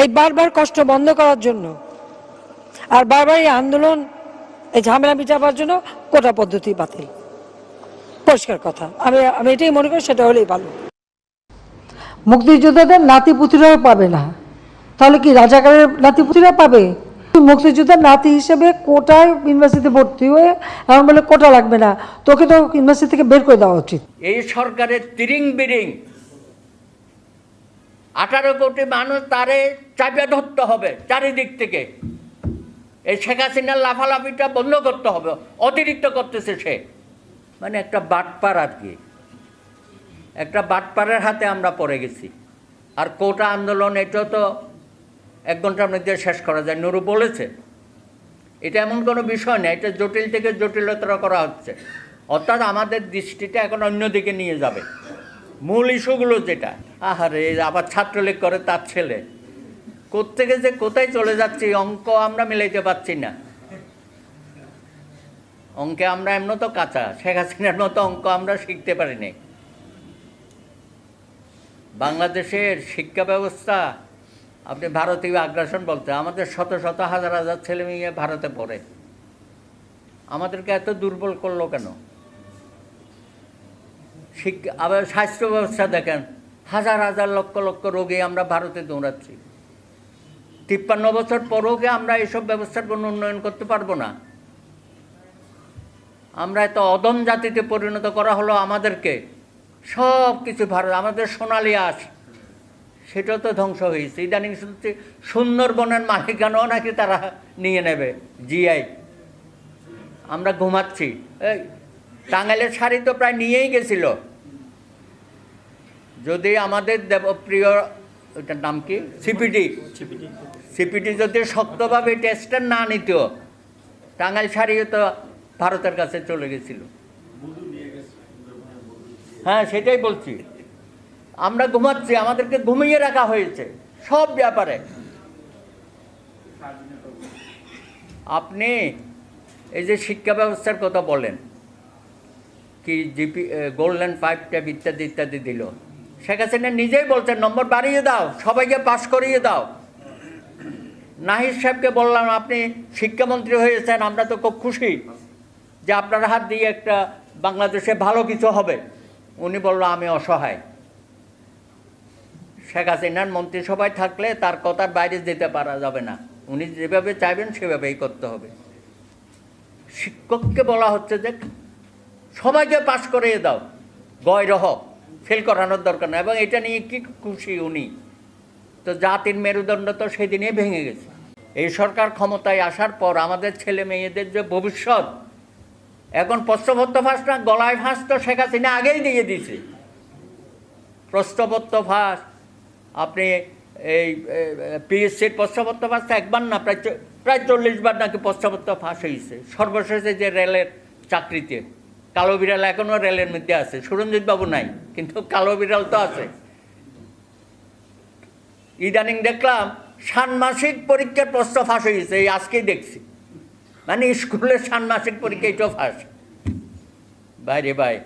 এই বারবার কষ্ট বন্ধ করার জন্য আর বারবার এই আন্দোলন এই ঝামেলা মিটাবার জন্য কোটা পদ্ধতি বাতিল। পরিষ্কার কথা। আমি আমি এটাই মনে করি সেটা হলেই ভালো। মুক্তিযোদ্ধাদের নাতিপুতিরাও পাবে না। তাহলে কি রাজাকারের নাতি নাতিপুতিরা পাবে? মুক্তিযোদ্ধার নাতি হিসেবে কোটায় ইউনিভার্সিটিতে ভর্তি হয়ে এমন বলে কোটা লাগবে না। তোকে তো ইউনিভার্সিটি থেকে বের করে দেওয়া উচিত। এই সরকারের তিরিং বিরিং আঠারো কোটি মানুষ তারে চাপিয়ে ধরতে হবে চারিদিক থেকে। এই শেখ হাসিনার লাফালাফিটা বন্ধ করতে হবে, অতিরিক্ত করতেছে সে। মানে একটা বাটপার আর কি। একটা বাটপারের হাতে আমরা পড়ে গেছি। আর কোটা আন্দোলন এটাও তো এক ঘণ্টার মধ্যে শেষ করা যায়, নুরু বলেছে। এটা এমন কোনো বিষয় না, এটা জটিল থেকে জটিলতর করা হচ্ছে। অর্থাৎ আমাদের দৃষ্টিটা এখন অন্যদিকে নিয়ে যাবে। মূল ইস্যুগুলো যেটা। আহারে, আবার ছাত্রলীগ করে তার ছেলে। কোত্থেকে যে কোথায় চলে যাচ্ছি অঙ্ক আমরা মিলাইতে পারছি না। অঙ্কে আমরা এমন তো কাঁচা, শেখ হাসিনার মতো অঙ্ক আমরা শিখতে পারিনি বাংলাদেশের শিক্ষা ব্যবস্থা, আপনি ভারতীয় আগ্রাসন বলতে, আমাদের শত শত হাজার হাজার ছেলে মেয়ে ভারতে পড়ে। আমাদেরকে এত দুর্বল করল কেন? শিক্ষা আবার স্বাস্থ্য ব্যবস্থা দেখেন। হাজার হাজার লক্ষ লক্ষ রোগে আমরা ভারতে দৌড়াচ্ছি। তিপ্পান্ন বছর পরও আমরা এসব ব্যবস্থার কোনো উন্নয়ন করতে পারব না? আমরা এত অদম জাতিতে পরিণত করা হলো আমাদেরকে। সব কিছু ভারত, আমাদের সোনালি আস সেটাও তো ধ্বংস হয়েছে ইদানিং শুনছি সুন্দরবনের মালিকানাও নাকি তারা নিয়ে নেবে জিআই আমরা ঘুমাচ্ছি। এই টাঙ্গাইলের শাড়ি তো প্রায় নিয়েই গেছিল। যদি আমাদের দেবপ্রিয় ওইটার নাম কি? সিপিডি। সিপিডি। যদি শক্তভাবে টেস্টার না নিত টাঙ্গাইল শাড়িও তো ভারতের কাছে চলে গেছিল। হ্যাঁ সেটাই বলছি। আমরা ঘুমাচ্ছি আমাদেরকে ঘুমিয়ে রাখা হয়েছে সব ব্যাপারে। আপনি এই যে শিক্ষা ব্যবস্থার কথা বলেন কি জিপি গোল্ডেন ফাইভ ট্যাব ইত্যাদি ইত্যাদি দিল। শেখ হাসিনা নিজেই বলছেন, নম্বর বাড়িয়ে দাও, সবাইকে পাশ করিয়ে দাও। নাহিদ সাহেবকে বললাম, আপনি শিক্ষামন্ত্রী হয়েছেন, আমরা তো খুব খুশি যে আপনার হাত দিয়ে একটা বাংলাদেশে ভালো কিছু হবে। উনি বলল, আমি অসহায়। শেখ হাসিনার মন্ত্রিসভায় থাকলে তার কথার বাইরে যেতে পারা যাবে না। উনি যেভাবে চাইবেন, সেভাবেই করতে হবে। শিক্ষককে বলা হচ্ছে যে সবাইকে পাশ করিয়ে দাও। গয় রহ, ফেল করানোর দরকার না এবং এটা নিয়ে কি খুশি উনি? তো জাতির মেরুদণ্ড তো সেদিনে ভেঙে গেছে। এই সরকার ক্ষমতায় আসার পর আমাদের ছেলে মেয়েদের যে ভবিষ্যৎ, এখন প্রশ্নপত্র ফাঁস না, গলায় ফাঁস তো শেখ হাসিনা আগেই দিয়ে দিয়েছে। প্রশ্নপত্র ফাঁস, আপনি এই পিএসসির প্রশ্নপত্র ফাঁস একবার না, প্রায় প্রায় চল্লিশ বার নাকি প্রশ্নপত্র ফাঁস হয়েছে। সর্বশেষে যে রেলের চাকরিতে। কালো বিড়াল এখনও রেলের মধ্যে আছে। সুরঞ্জিত বাবু নাই, কিন্তু কালো বিড়াল তো আছে। ইদানিং দেখলাম ষান্মাসিক পরীক্ষার প্রশ্ন ফাঁস হয়েছে এই আজকেই দেখছি। মানে স্কুলের ষান্মাসিক পরীক্ষা এটাও ফাঁস। বাইরে ভাই,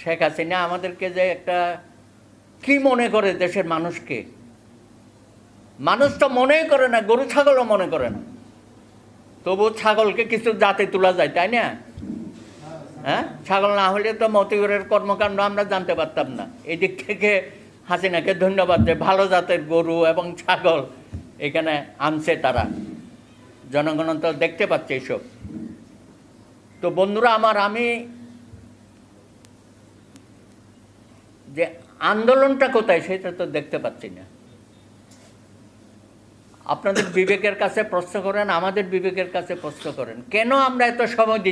শেখ হাসিনা আমাদেরকে যে একটা, কি মনে করে দেশের মানুষকে? মানুষ তো মনেই করে না, গরু ছাগলও মনে করে না। তবু ছাগলকে কিছু জাতে তোলা যায়, তাই না? হ্যাঁ? ছাগল না হলে তো মতিগরের কর্মকাণ্ড আমরা জানতে পারতাম না। এদিক থেকে হাসিনাকে ধন্যবাদ যে ভালো জাতের গরু এবং ছাগল এখানে আনছে তারা। জনগণ তো দেখতে পাচ্ছে এইসব তো বন্ধুরা আমার আমি যে আন্দোলনটা কোথায় সেটা তো দেখতে পাচ্ছি না। আপনাদের বিবেকের কাছে প্রশ্ন করেন, আমাদের বিবেকের কাছে প্রশ্ন করেন, কেন আমরা এত সময়